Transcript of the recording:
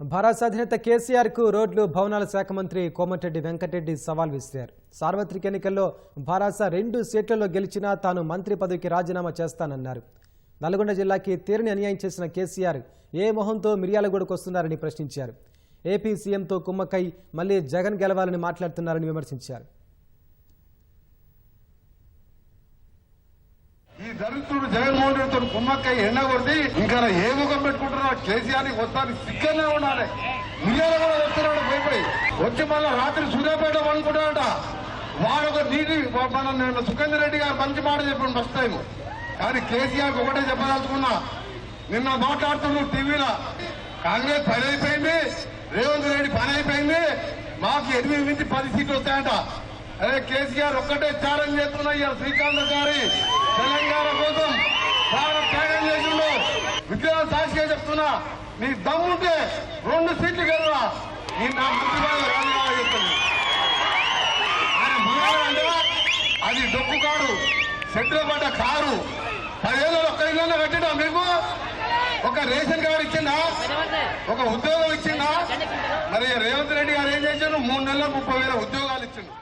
భారత అధినేత కేసీఆర్కు రోడ్లు భవనాల శాఖ మంత్రి కోమటిరెడ్డి వెంకటరెడ్డి సవాల్ విసిరారు. సార్వత్రిక ఎన్నికల్లో భారాస రెండు సీట్లలో గెలిచినా తాను మంత్రి పదవికి రాజీనామా చేస్తానన్నారు. నల్గొండ జిల్లాకి తీరని అన్యాయం చేసిన కేసీఆర్ ఏ మొహంతో మిర్యాలగూడకు వస్తున్నారని ప్రశ్నించారు. ఏపీ సీఎంతో కుమ్మక్కై మళ్ళీ జగన్ గెలవాలని మాట్లాడుతున్నారని విమర్శించారు. ఈ దరిద్రుడు జగన్మోహన్ రెడ్డితో కుమ్మక్కై ఎండ కొడితే ఇంకా ఏ ముఖం పెట్టుకుంటున్నాడు కేసీఆర్ వస్తాను సిగ్గనే ఉండాలి మిర్యాల కూడా వస్తున్నాడు భయపడి. వచ్చి మళ్ళీ రాత్రి సూర్యాపేట అనుకుంటాడట వాడు ఒక నీటి మన నేను సుఖేందర్ రెడ్డి గారు మంచి మాట చెప్పండి ఫస్ట్ టైం. కానీ కేసీఆర్ ఒకటే చెప్పదలుచుకున్నా నిన్న మాట్లాడుతున్నాడు టీవీలో కాంగ్రెస్ పని అయిపోయింది రేవంత్ రెడ్డి పని అయిపోయింది మాకు ఎనిమిది నుంచి పది సీట్లు వస్తాయంట. అదే కేసీఆర్ ఒక్కటే ఛాలెంజ్ చేస్తున్నా ఇవాళ శ్రీకాంత్ గారి తెలంగాణ కోసం చాలా త్యాగం చేసిండు. విద్యా సాక్షిగా చెప్తున్నా నీ దమ్ముంటే రెండు సీట్లు గెలవా? నీ నా మంత్రి పదవి రాజీనామా ఆయన అది డొక్కు కాడు సెటిల్ పడ్డ కారు. పదేళ్ళు ఒక్క ఇళ్ళన్నా కట్టినా మీకు? ఒక రేషన్ కార్డు ఇచ్చిందా ఒక ఉద్యోగం ఇచ్చిందా మరి రేవంత్ రెడ్డి గారు ఏం చేశారు మూడు నెలల ముప్పై వేల ఉద్యోగాలు ఇచ్చిండు.